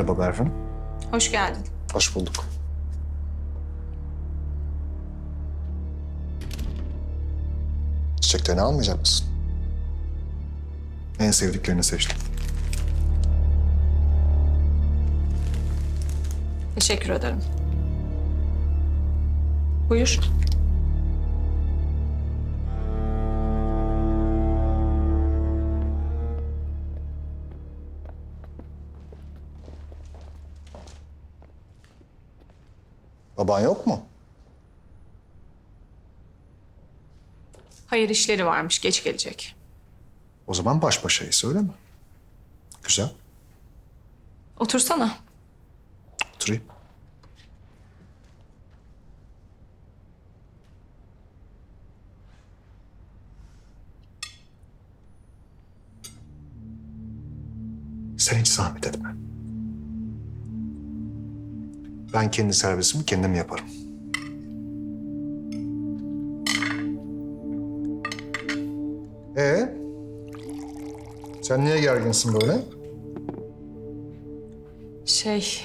Merhaba Berfin. Hoş geldin. Hoş bulduk. Çiçeklerini almayacak mısın? En sevdiklerini seçtim. Teşekkür ederim. Buyur. Baban yok mu? Hayır işleri varmış. Geç gelecek. O zaman baş başayız öyle mi? Güzel. Otursana. Oturayım. Sen hiç zahmet etme. Ben kendi servisimi kendim yaparım. Ee? Sen niye gerginsin böyle? Şey,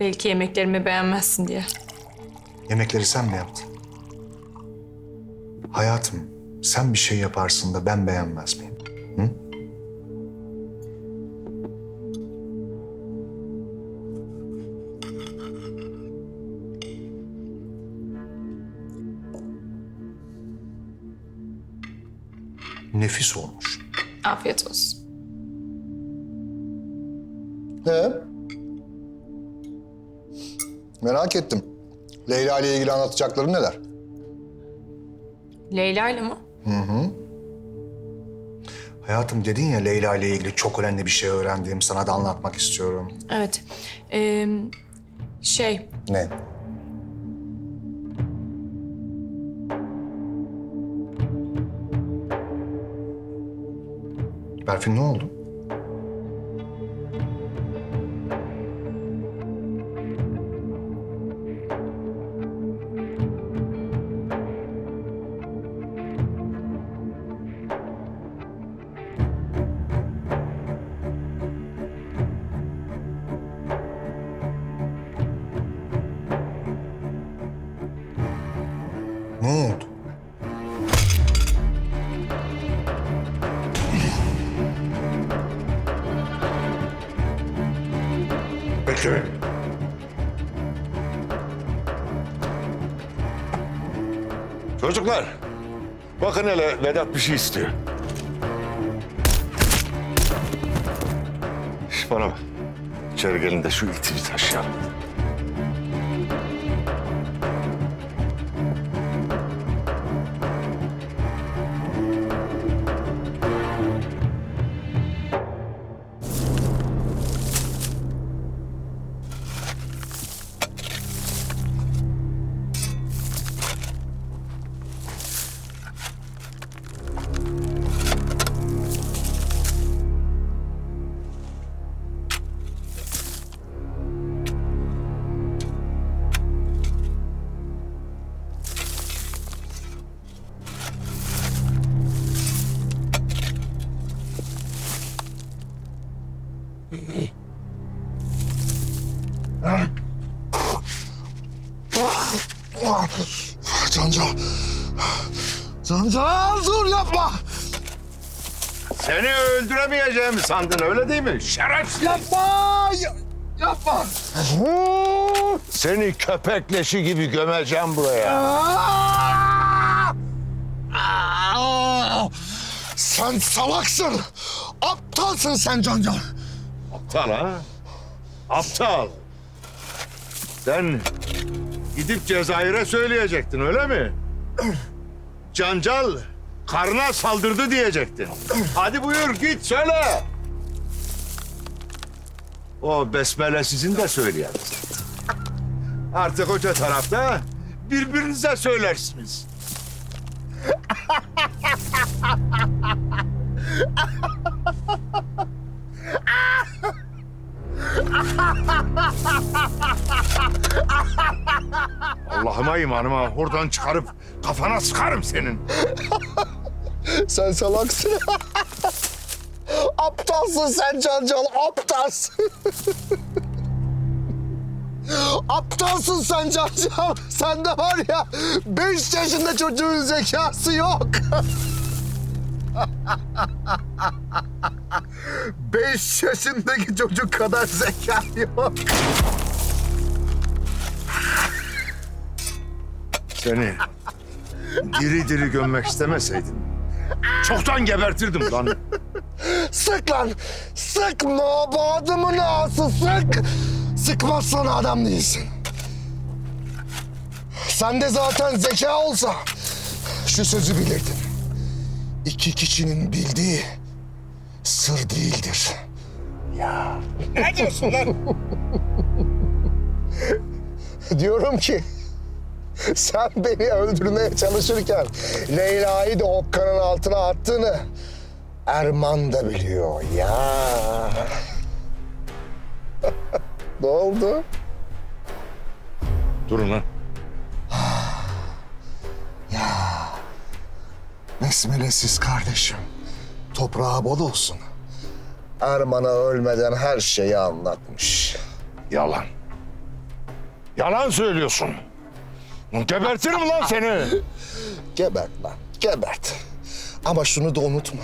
belki yemeklerimi beğenmezsin diye. Yemekleri sen mi yaptın? Hayatım, sen bir şey yaparsın da ben beğenmez miyim? Nefis olmuş. Afiyet olsun. He? Merak ettim. Leyla ile ilgili anlatacakları neler? Leyla ile mi? Hayatım dedin ya Leyla ile ilgili çok önemli bir şey öğrendim. Sana da anlatmak istiyorum. Evet. Ee, şey, Ne? Berfin ne oldu? Bekle. Çocuklar, bakın hele Vedat bir şey istiyor. Şş, bana bak. İçeri gelin de şu iti taşıyalım. Cancal. Cancal dur yapma. Seni öldüremeyeceğimi sandın öyle değil mi? Şerefsiz! Yapma. Ya- yapma. Seni köpek leşi gibi gömeceğim buraya. Sen salaksın. Aptalsın sen Cancal. Aptal ha? Aptal. Sen gidip Cezayir'e söyleyecektin öyle mi? Cancal karına saldırdı diyecektin. Hadi buyur git söyle. O besmele sizin de söyleyen. Artık hoca tarafta birbirinize söylersiniz. Allah'ıma imanıma oradan çıkarıp kafana sıkarım senin. Sen salaksın. Aptalsın sen Cancal. Aptalsın. Aptalsın sen Cancan. Sende var ya beş yaşında çocuğun zekası yok. beş yaşındaki çocuk kadar zeka yok. Seni diri diri gömmek istemeseydim çoktan gebertirdim lan. Sık lan. Sık mabadımın ağası sık. Sıkmazsan adam değilsin. Sende zaten zeka olsa şu sözü bilirdin. İki kişinin bildiği sır değildir. Ya. Ne diyorsun lan? Diyorum ki sen beni öldürmeye çalışırken Leyla'yı da okkanın altına attığını Erman da biliyor ya. ne oldu? Durun lan. Besmelesiz kardeşim. Toprağı bol olsun. Erman'a ölmeden her şeyi anlatmış. Yalan. Yalan söylüyorsun. Gebertirim lan seni. Gebert lan, gebert. Ama şunu da unutma.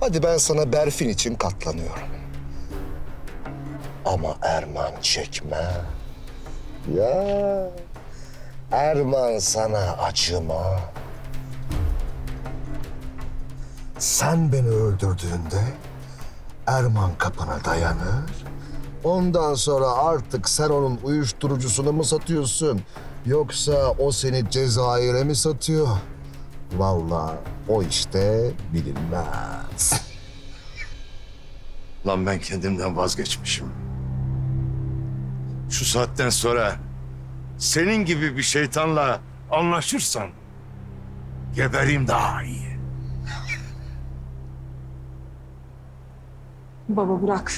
Hadi ben sana Berfin için katlanıyorum. Ama Erman çekme. Ya Erman sana acıma. Sen beni öldürdüğünde Erman kapına dayanır. Ondan sonra artık sen onun uyuşturucusunu mu satıyorsun? Yoksa o seni Cezayir'e mi satıyor? Vallahi o işte bilinmez. Lan ben kendimden vazgeçmişim. Şu saatten sonra senin gibi bir şeytanla anlaşırsam gebereyim daha iyi. Baba bırak.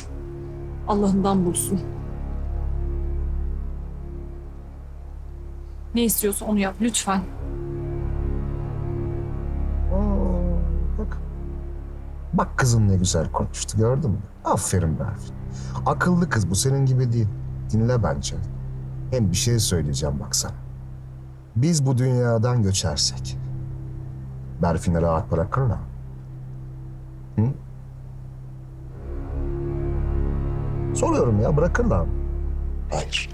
Allah'ından bulsun. Ne istiyorsa onu yap lütfen. Bak. Bak kızım ne güzel konuştu gördün mü? Aferin Berfin. Akıllı kız bu senin gibi değil. Dinle bence. Hem bir şey söyleyeceğim bak sana. Biz bu dünyadan göçersek Berfin'i rahat bırakırlar. Hı? Soruyorum ya bırakırlar mı? Hayır.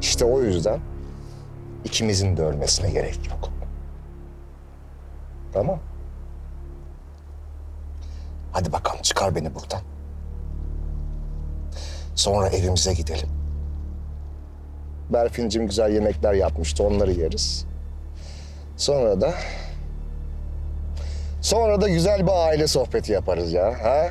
İşte o yüzden ikimizin de ölmesine gerek yok. Tamam. Hadi bakalım çıkar beni buradan. Sonra evimize gidelim. Berfin'cim güzel yemekler yapmıştı onları yeriz. Sonra da... Sonra da güzel bir aile sohbeti yaparız ya. Ha?